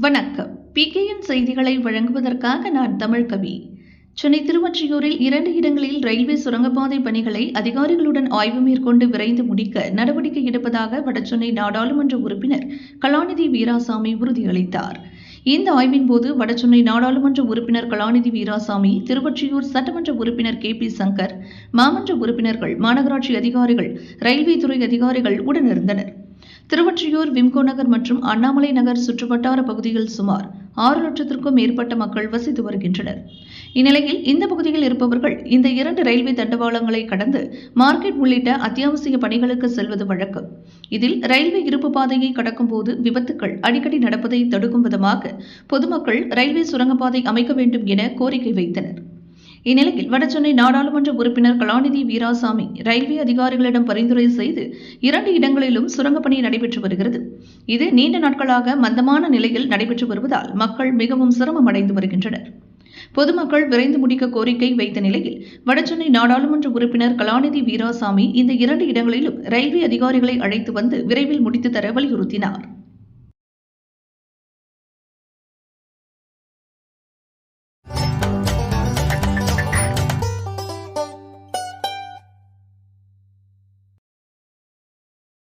வணக்கம். பிகேஎன் செய்திகளை வழங்குவதற்காக நான் தமிழ் கவி. சென்னை திருவொற்றியூரில் இரண்டு இடங்களில் ரயில்வே சுரங்கப்பாதை பணிகளை அதிகாரிகளுடன் ஆய்வு மேற்கொண்டு விரைந்து முடிக்க நடவடிக்கை எடுப்பதாக வடசென்னை நாடாளுமன்ற உறுப்பினர் கலாநிதி வீராசாமி உறுதியளித்தார். இந்த ஆய்வின் போது வடசென்னை நாடாளுமன்ற உறுப்பினர் கலாநிதி வீராசாமி திருவொற்றியூர் சட்டமன்ற உறுப்பினர் கே. பி. சங்கர் மாமன்ற உறுப்பினர்கள் மாநகராட்சி அதிகாரிகள் ரயில்வே துறை அதிகாரிகள் உடனிருந்தனர். திருவொற்றியூர் விம்கோ நகர் மற்றும் அண்ணாமலை நகர் சுற்றுவட்டார பகுதியில் சுமார் ஆறு லட்சத்திற்கும் மேற்பட்ட மக்கள் வசித்து வருகின்றனர். இந்நிலையில் இந்த பகுதியில் இருப்பவர்கள் இந்த இரண்டு ரயில்வே தண்டவாளங்களை கடந்து மார்க்கெட் உள்ளிட்ட அத்தியாவசிய பணிகளுக்கு செல்வது வழக்கம். இதில் ரயில்வே இருப்பு பாதையை கடக்கும் போது விபத்துக்கள் அடிக்கடி நடப்பதை தடுக்கும் விதமாக பொதுமக்கள் ரயில்வே சுரங்கப்பாதை அமைக்க வேண்டும் என கோரிக்கை வைத்தனர். இந்நிலையில் வடசென்னை நாடாளுமன்ற உறுப்பினர் கலாநிதி வீராசாமி ரயில்வே அதிகாரிகளிடம் பரிந்துரை செய்து இரண்டு இடங்களிலும் சுரங்கப்பணி நடைபெற்று வருகிறது. இது நீண்ட நாட்களாக மந்தமான நிலையில் நடைபெற்று வருவதால் மக்கள் மிகவும் சிரமம் அடைந்து வருகின்றனர். பொதுமக்கள் விரைந்து முடிக்க கோரிக்கை வைத்த நிலையில் வடசென்னை நாடாளுமன்ற உறுப்பினர் கலாநிதி வீராசாமி இந்த இரண்டு இடங்களிலும் ரயில்வே அதிகாரிகளை அழைத்து வந்து விரைவில் முடித்து தர வலியுறுத்தினார்.